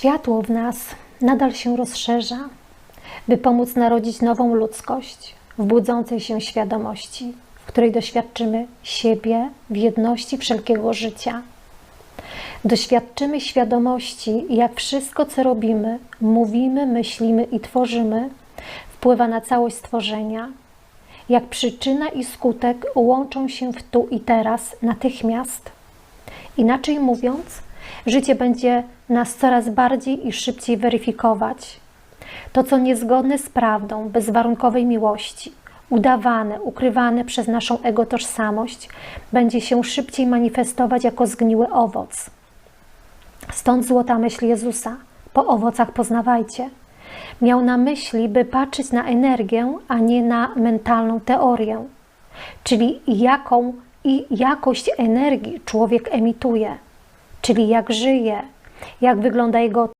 Światło w nas nadal się rozszerza, by pomóc narodzić nową ludzkość w budzącej się świadomości, w której doświadczymy siebie w jedności wszelkiego życia. Doświadczymy świadomości, jak wszystko, co robimy, mówimy, myślimy i tworzymy, wpływa na całość stworzenia. Jak przyczyna i skutek łączą się w tu i teraz natychmiast. Inaczej mówiąc, życie będzie nas coraz bardziej i szybciej weryfikować. To, co niezgodne z prawdą, bezwarunkowej miłości, udawane, ukrywane przez naszą ego tożsamość, będzie się szybciej manifestować jako zgniły owoc. Stąd złota myśl Jezusa: po owocach poznawajcie. Miał na myśli, by patrzeć na energię, a nie na mentalną teorię, czyli jaką i jakość energii człowiek emituje, czyli jak żyje, jak wygląda jego